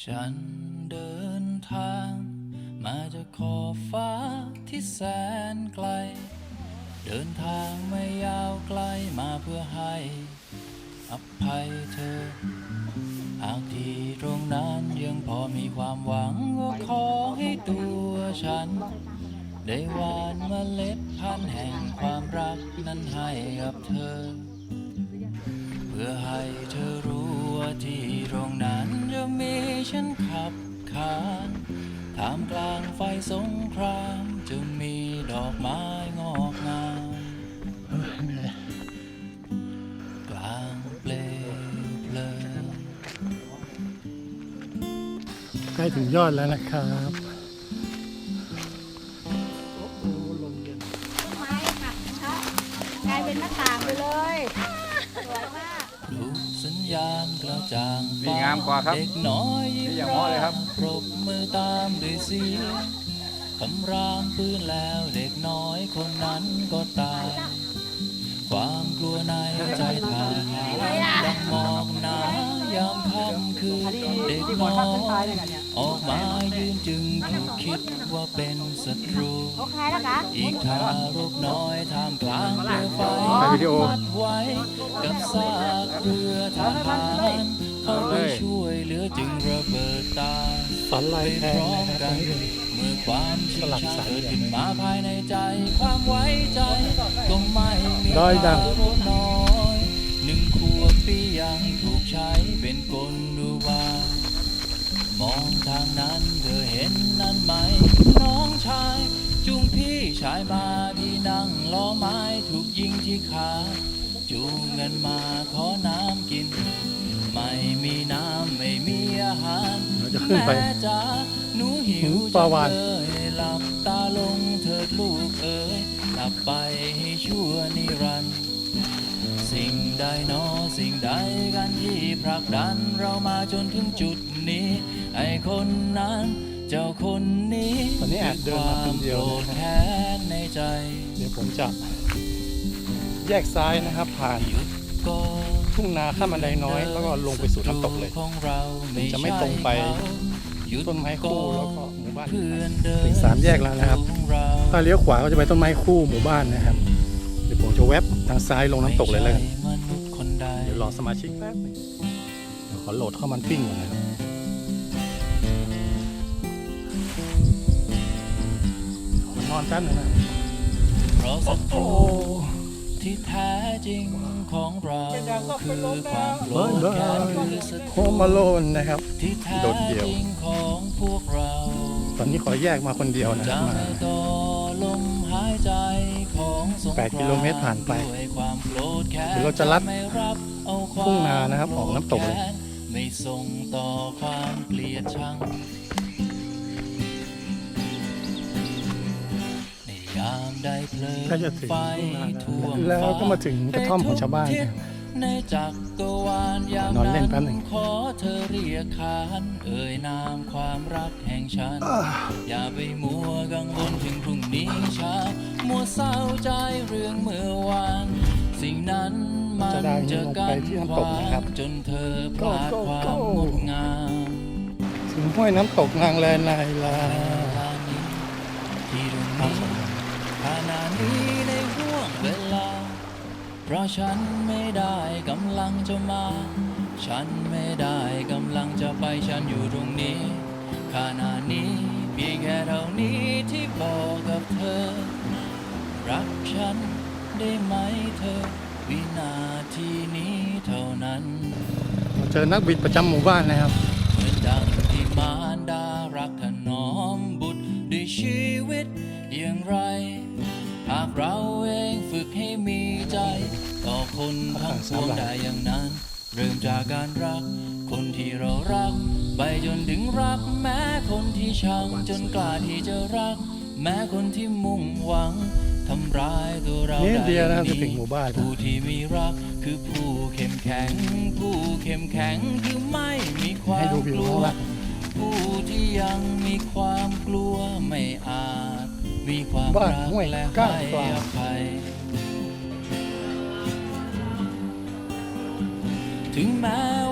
ฉันเดินทาง มาจากขอบฟ้าที่แสนไกล เดินทางไม่ยาวไกลมาเพื่อให้ อภัยเธอ หากที่ตรงนั้นยังพอมีความหวังก็ขอให้ตัวฉัน ได้หวานเมล็ดพันธุ์แห่งความรักนั้นให้กับเธอ เพื่อให้เธอรู้ว่าที่ร ฉันขับขานท่ามกลางไฟสงครามจะมีดอกไม้งอกงามกลางเปลวเพลิงใกล้ถึงยอดแล้วนะครับต้นไม้หักชะกลายเป็นหน้าต่างไปเลย สวยมาก ญญาณกระจ่างดีงามกว่าครับเด็กน้อยยิ้มนี่อย่างง้อเลยครับ ปรบมือตามด้วยเสียงคำรามปืนแล้วเด็กน้อยคนนั้นก็ตาย ความกลัวในใจทหารดังหมอกหนายามค่ำคืนเด็กน้อย ออกมายืนจึงถูกคิดว่าเป็นศัตรู โอเคแล้วคะอีกทารกน้อยท่ามกลางเปลวไฟไปวิดีโอมัดไว้กับซากเรือ ทหารเข้าไปช่วยเหลือจึงระเบิดตาสันไปลายแทพงร้อมนะครับกันเมื่อความชิงสลักชังสาเกิดขึ้นมาภายในใจ ความไว้ใจก็ไม่มีด้อยดังน้อยหนึ่งขวบปียังถูกใช้เป็นกลดูบามองทางนั้นเธอเห็นนั้นไหม น้องชายจูงพี่ชายมาที่นั่งล้อไม้ถูกยิงที่ขา จูงเงินมาขอน้ำกิน ไม่มีน้ำไม่มีอาหารเราจะขึ้นไปแม่จ๋าหนูหิหิววปลาวาฬ จังเลยหลับตาลงเถิดลูกเอ๋ยหลับไปให้ชั่วนิรันดร์ สิ่งใดหนอสิ่งใดกันที่ผลักดันเรามาจนถึงจุดนี้ ไอ้คนนั้น เจ้าคนนี้ตอนนี้แอบเดินมาคนเดียวโกรธนะครับแค้นในใจ เดี๋ยวผมจะ แยกซ้ายนะครับ ผ่านหยุดก่อนทุ่งนาข้ามบันไดน้อย แล้วก็ลงไปสู่น้ำตกเลยของเราผมจะไม่ตรงไปหยุดต้นไม้คู่แล้วก็หมู่บ้านเพื่อนเดินถึงสามแยกแล้วนะครับของเราถ้าเลี้ยวขวาก็จะไปต้นไม้คู่หมู่บ้านนะครับ เดี๋ยวผมจะแวบทางซ้ายลงน้ำตกเลยแล้วกันไม่ใช่มนุษย์คนใดเดี๋ยวรอสมาชิกแป๊บหนึงเดี๋ยวขอโหลดเข้ามันปิ้งก่อนนะครับขอนอนแป๊บหนึงนะเพราะศัตโอ้รู ที่แท้จริงของเราคือความโกรธแค้นคือศัตโฮรูมาโลนนะครับ ที่แท้โดดเดี่ยว จริงของพวกเราตอนนี้ขอแยกมาคนเดียวนะคจะรับมา ไม่ต่อลมหายใจของสงครามแปดกิโลเมตรผ่านไปด้วยความโกรธแค้นเดี๋ยวเราจะลัดไม่รับเอาความทุ่งนานะครับออกน้ำตกเลย โรธแค้นไม่ส่งต่อความเกลียดชัง ก็จะถึงไฟทุ่งนาท่วมแล้วแล้วก็มาถึงกระท่อมของชาวบ้านนะครับในจักรวาลยามนอนเล่นแป๊บหนึ่งขอเธอเรียกขานเอ่ยนามความรักแห่งฉัน อย่าไปมัวกังวลถึงพรุ่งนี้เช้ามัวเศร้าใจเรื่องเมื่อวานสิ่งนั้นมันจะได้จะกัลงไปนที่ขน้ำตกวานะครับงจนเธอพลาด Go, go, ความ go งดงามถึงห้วยน้ำตกนางแลนายลาเวลานี้ที่ตรงนี้ ราะฉันไม่ได้กำลังจะมา ฉันไม่ได้กำลังจะไปฉันอยู่ตรงนี้ขณะนี้เพียงแค่เท่านี้ที่บอกกับเธอ รักฉันได้ไหมเธอ วินาทีนี้เท่านั้นเจอนักบิดประจำหมู่บ้านนะครับเหมือนดังที่มารดารักถนอมบุตรด้วยชีวิตอย่างไร หากเราเอง คนทั้งปวงได้อย่างนั้น เริ่มจากการรัก คนที่เรารัก ไปจนถึงรัก แม้คนที่ชังจนกล้าที่จะรัก แม้คนที่มุ่งหวังทำร้ายตัวเรานิดได้เดียวนะครับอจะย่างถึงหมู่บ้าน ผู้ที่มีรักคือผู้เข้มแข็ง ผู้เข้มแข็งคือไม่มีควาให้มดูวิกวลัข้างวล่าง ผู้ที่ยังมีความกลัวไม่อาจ มีความบ้านรักห้วยและก้านให้กลางอภัย ถึงแม้